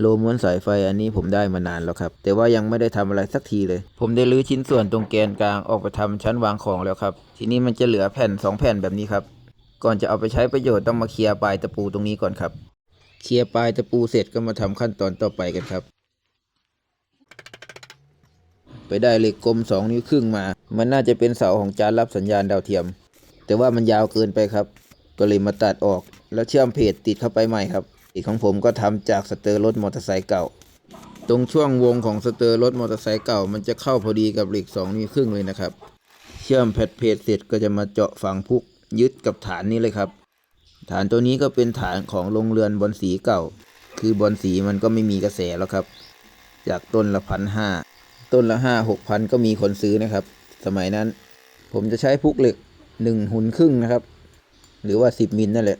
โลม้วนสายไฟอันนี้ผมได้มานานแล้วครับ แต่ว่ายังไม่ได้ทำอะไรสักทีเลย ผมได้รื้อชิ้นส่วนตรงแกนกลางออกไปทำชั้นวางของแล้วครับ ทีนี้มันจะเหลือแผ่น 2 แผ่นแบบนี้ครับ ก่อนจะเอาไปใช้ประโยชน์ต้องมาเคลียร์ปลายตะปูตรงนี้ก่อนครับ เคลียร์ปลายตะปูเสร็จก็มาทำขั้นตอนต่อไปกันครับ ไปได้เหล็กกลม 2 นิ้วครึ่งมา มันน่าจะเป็นเสาของจานรับสัญญาณดาวเทียม แต่ว่ามันยาวเกินไปครับ ก็เลยมาตัดออกแล้วเชื่อมเพจติดเข้าไปใหม่ครับ อีกของผมก็ทำจากสเตอร์รถมอเตอร์ไซค์เก่า ตรงช่วงวงของสเตอร์รถมอเตอร์ไซค์เก่า มันจะเข้าพอดีกับเหล็กสองนิ้วครึ่งเลยนะครับ เชื่อมแพดเพจเสร็จก็จะมาเจาะฝังพุกยึดกับฐานนี้เลยครับ ฐานตัวนี้ก็เป็นฐานของโรงเรือนบอลสีเก่า คือบอลสีมันก็ไม่มีกระแสแล้วครับ จากต้นละพันห้าต้นละห้าหกพันก็มีคนซื้อนะครับ สมัยนั้น ผมจะใช้พุกเหล็กหนึ่งหุ่นครึ่งนะครับ หรือว่าสิบมิลนั่นแหละ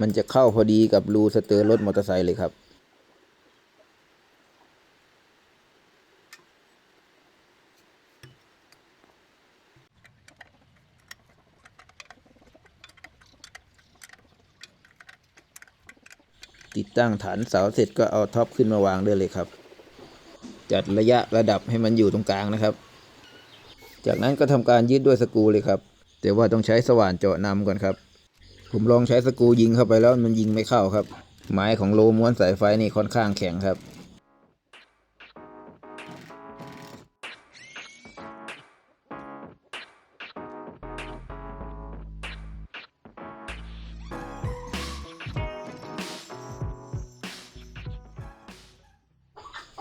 มันจะเข้าพอดีกับรูสเตอร์รถมอเตอร์ไซค์เลยครับ ติดตั้งฐานเสาเสร็จก็เอาท็อปขึ้นมาวางได้เลยครับ จัดระยะระดับให้มันอยู่ตรงกลางนะครับ จากนั้นก็ทำการยึดด้วยสกรูเลยครับ แต่ว่าต้องใช้สว่านเจาะนำก่อนครับ ผมลองใช้สกูยิงเข้าไปแล้วมันยิงไม่เข้าครับ ไม้ของโลม้วนสายไฟนี่ค่อนข้างแข็งครับ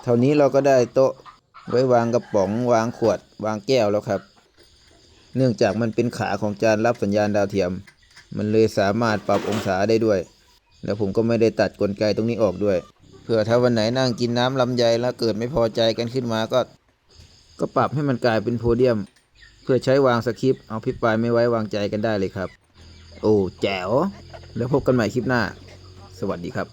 เท่านี้เราก็ได้โต๊ะไว้วางกระป๋องวางขวด วางแก้วแล้วครับ เนื่องจากมันเป็นขาของจานรับสัญญาณดาวเทียม มันเลยสามารถปรับองศาได้ด้วย แล้วผมก็ไม่ได้ตัดกลไกตรงนี้ออกด้วยเพื่อถ้าวันไหนนั่งกินน้ำลำไยแล้วเกิดไม่พอใจกันขึ้นมาก็ ก็ปรับให้มันกลายเป็นโพเดียม เพื่อใช้วางสคริปต์เอาพิปรายไม่ไว้วางใจกันได้เลยครับ โอ้แจ๋ว แล้วพบกันใหม่คลิปหน้า สวัสดีครับ